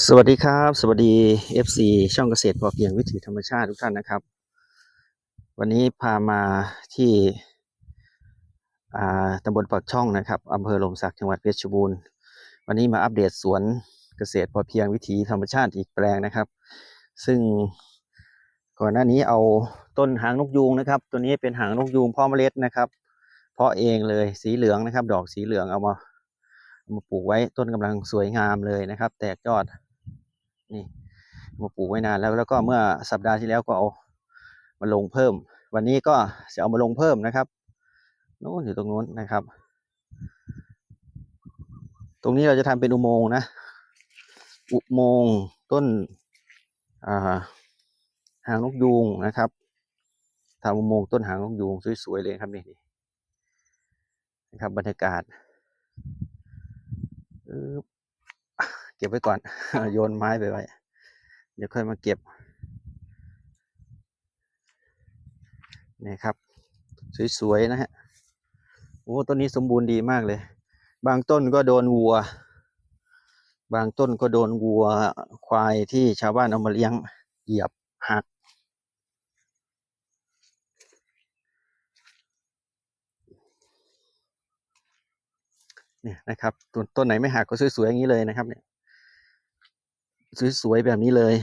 สวัสดีครับ สวัสดี FC ช่องเกษตรพอเพียงวิถีธรรมชาติทุกท่านนะครับ วันนี้พามาที่อ่าตำบลปากช่องนะครับอำเภอลมสักจังหวัดเพชรบูรณ์ วันนี้มาอัปเดตสวนเกษตรพอเพียงวิถีธรรมชาติอีกแปลงนะครับ ซึ่งก่อนหน้านี้เอาต้นหางนกยูงนะครับ ตัวนี้เป็นหางนกยูงพ่อเมล็ดนะครับ เพาะเองเลยสีเหลืองนะครับ ดอกสีเหลืองเอามา มาปลูกไว้ต้นกำลังสวยงามเลยนะครับ แตกยอดนี่มาปลูกไว้นานแล้วแล้วก็เมื่อสัปดาห์ที่แล้วก็เอามาลงเพิ่ม วันนี้ก็จะเอามาลงเพิ่มนะครับโน้นอยู่ตรงนู้นนะครับ ตรงนี้เราจะทำเป็นอุโมงค์นะ อุโมงค์ต้นาหางนกยูงนะครับทำอุโมงค์ต้นหางนกยูงสวยๆเลยครับนี่นี่นะครับบรรยากาศ เก็บไว้ก่อน โยนไม้ไปไว้ เดี๋ยวค่อยมาเก็บ นี่ครับ สวยๆนะฮะ โอ้ต้นนี้สมบูรณ์ดีมากเลย บางต้นก็โดนวัว บางต้นก็โดนวัวควายที่ชาวบ้านเอามาเลี้ยงเหยียบหัก เนี่ยนะครับต้นต้นไหนไม่หักก็สวยๆอย่างนี้เลยนะครับ เนี่ยสวยๆแบบนี้เลย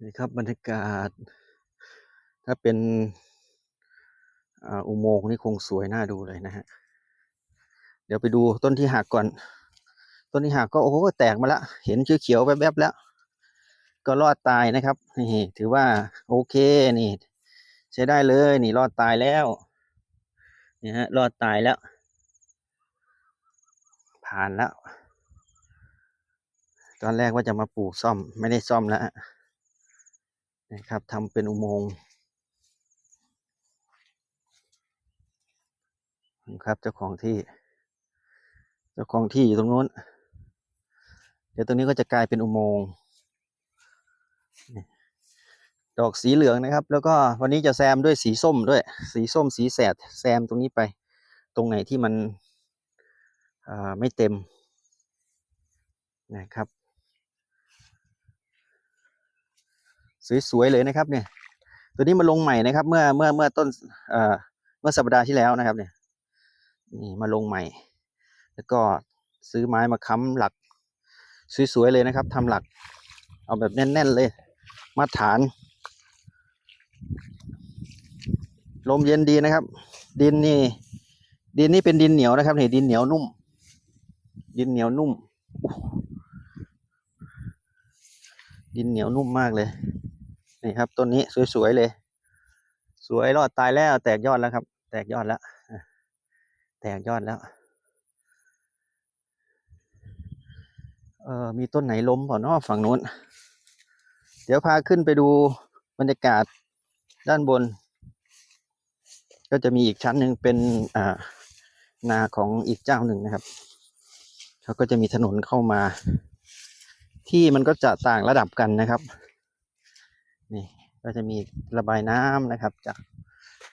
นี่ครับบรรยากาศ ถ้าเป็นอุโมงค์นี่คงสวยน่าดูเลยนะฮะเดี๋ยวไปดูต้นที่หักก่อน ต้นที่หักก็โอ้โหแตกมาแล้วเห็นเขียวๆแวบๆแล้ว ก็รอดตายนะครับนี่ถือว่าโอเคนี่ ใช้ได้เลยนี่รอดตายแล้ว นี่ฮะ รอดตายแล้ว ผ่านแล้ว ตอนแรกว่าจะมาปลูกซ่อมไม่ได้ซ่อมแล้วนะครับทำเป็นอุโมงค์ครับเจ้าของที่ เจ้าของที่อยู่ตรงนู้น เดี๋ยวตรงนี้ก็จะกลายเป็นอุโมงค์ ดอกสีเหลืองนะครับ แล้วก็วันนี้จะแซมด้วยสีส้มด้วย สีส้มสีแสดแซมตรงนี้ไป ตรงไหนที่มันไม่เต็มนะครับ สวยๆเลยนะครับเนี่ย ตัวนี้มาลงใหม่นะครับ เมื่อเมื่อเมื่อต้นเอ่อเมื่อสัปดาห์ที่แล้วนะครับเนี่ยนี่มาลงใหม่ แล้วก็ซื้อไม้มาค้ำหลัก สวยๆเลยนะครับทำหลัก เอาแบบแน่น ๆ เลย มาตรฐาน ลมเย็นดีนะครับ ดินนี่ ดินนี่เป็นดินเหนียวนะครับนี่ดินเหนียวนุ่ม ดินเหนียวนุ่ม ดินเหนียวนุ่มมากเลยนี่ครับต้นนี้สวยๆเลย สวยรอดตายแล้ว แตกยอดแล้วครับ แตกยอดแล้วแตกยอดแล้ว เออมีต้นไหนล้มเปล่านาะฝั่งนู้น เดี๋ยวพาขึ้นไปดูบรรยากาศด้านบน ก็จะมีอีกชั้นหนึ่งเป็นอ่านาของอีกเจ้าหนึ่งนะครับเขาก็จะมีถนนเข้ามา ที่มันก็จะต่างระดับกันนะครับ นี่ก็จะมีระบายน้ำนะครับ จาก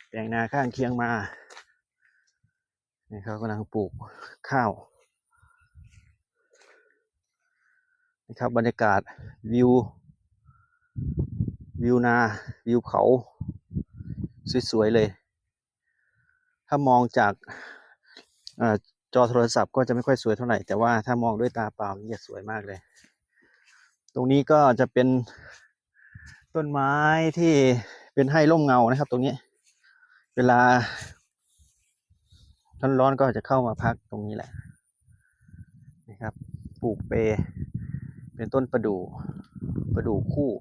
แปลงนาข้างเคียงมานี่เขากำลังปลูกข้าวนะครับบรรยากาศวิว วิวนา วิวเขา สวย ๆ เลย ถ้ามองจากอจอโทรศัพท์ก็จะไม่ค่อยสวยเท่าไหร่ แต่ว่าถ้ามองด้วยตาเปล่านี่จะสวยมากเลย ตรงนี้ก็จะเป็นต้นไม้ที่เป็นให้ร่มเงานะครับ ตรงนี้ เวลาร้อนๆก็จะเข้ามาพักตรงนี้แหละนะครับ ปลูกเปเป็นต้นประดู่ประดู่คู่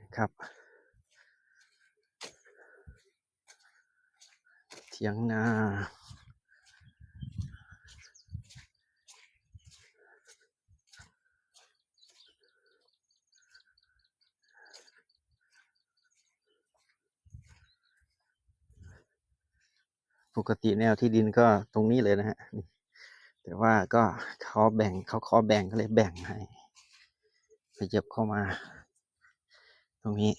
นะครับ ถียงนา ปกติแนวที่ดินก็ตรงนี้เลยนะฮะ แต่ว่าก็เขาแบ่งเขาขอแบ่งก็เลยแบ่งให้ขยับเข้ามา ตรงนี้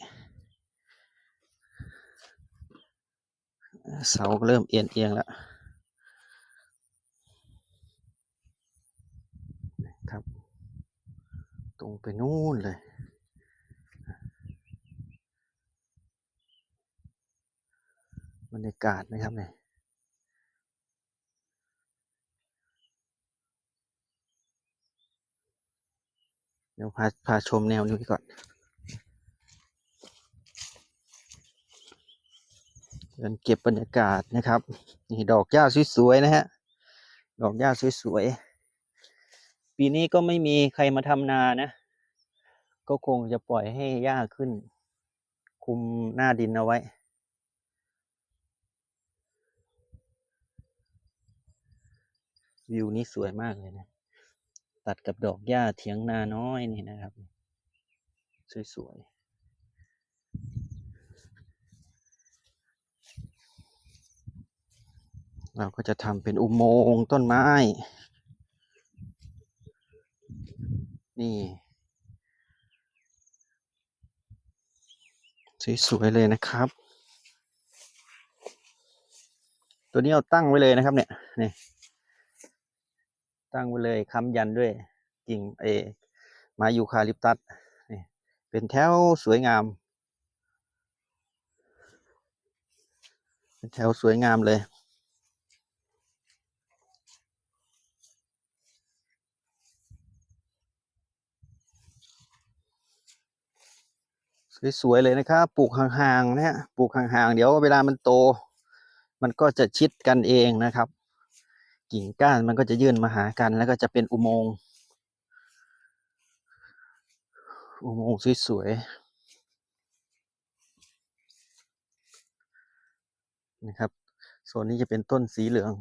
เสาเริ่มเอียงเอียงแล้วครับ ตรงไปนู่นเลยบรรยากาศนะครับเนี่ยเดี๋ยวพาพาชมแนวนี้ก่อน เดินเก็บบรรยากาศนะครับ นี่ดอกหญ้าสวยๆนะฮะ ดอกหญ้าสวยๆ ปีนี้ก็ไม่มีใครมาทำนานะ ก็คงจะปล่อยให้หญ้าขึ้น คุมหน้าดินเอาไว้ วิวนี้สวยมากเลยนะ ตัดกับดอกหญ้าเถียงนาน้อยนี่นะครับ สวยๆ เราก็จะทำเป็นอุโมงค์ต้นไม้ นี่ สวยๆเลยนะครับ ตัวนี้เอาตั้งไว้เลยนะครับเนี่ยนี่ตั้งไว้เลยค้ำยันด้วยกิ่งเอไม้ยูคาลิปตัสนี่เป็นแถวสวยงาม เป็นแถวสวยงามเลย สวยๆเลยนะครับ ปลูกห่างๆนะฮะปลูกห่างๆ เดี๋ยวเวลามันโต มันก็จะชิดกันเองนะครับ กิ่งก้านมันก็จะยื่นมาหากันแล้วก็จะเป็นอุโมงค์อุโมงค์สวยๆนะครับส่วนนี้จะเป็นต้นสีเหลือง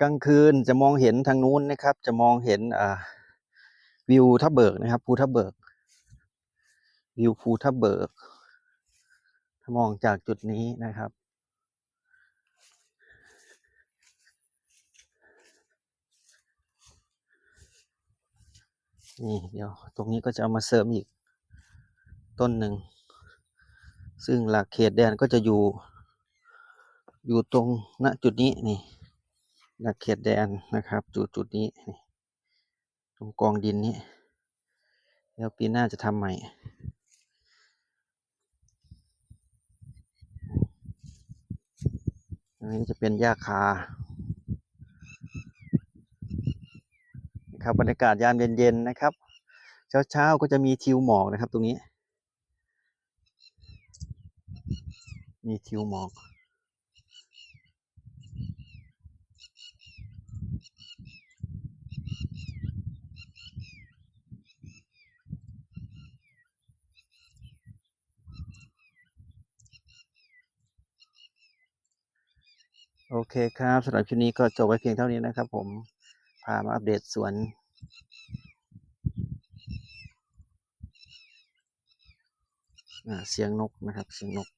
กลางคืนจะมองเห็นทางนู้นนะครับ จะมองเห็นวิวทับเบิกนะครับภูทับเบิก วิวภูทับเบิก ถ้ามองจากจุดนี้นะครับ นี่เดี๋ยวตรงนี้ก็จะเอามาเสริมอีกต้นหนึ่ง ซึ่งหลักเขตแดนก็จะอยู่ อยู่ตรงณจุดนี้นี่หลักเขตแดนนะครับจุดจุดนี้ตรงกองดินนี้เดี๋ยวปีหน้าจะทำใหม่ นนี้จะเป็นหญ้าคานะครับบรรยากาศยามเย็นๆนะครับ เช้าๆก็จะมีทิวหมอกนะครับตรงนี้ มีทิวหมอก โอเคครับสำหรับคลิปนี้ก็จบไว้เพียงเท่านี้นะครับ ผมพามาอัปเดตสวนเสียงนกนะครับ เสียงนก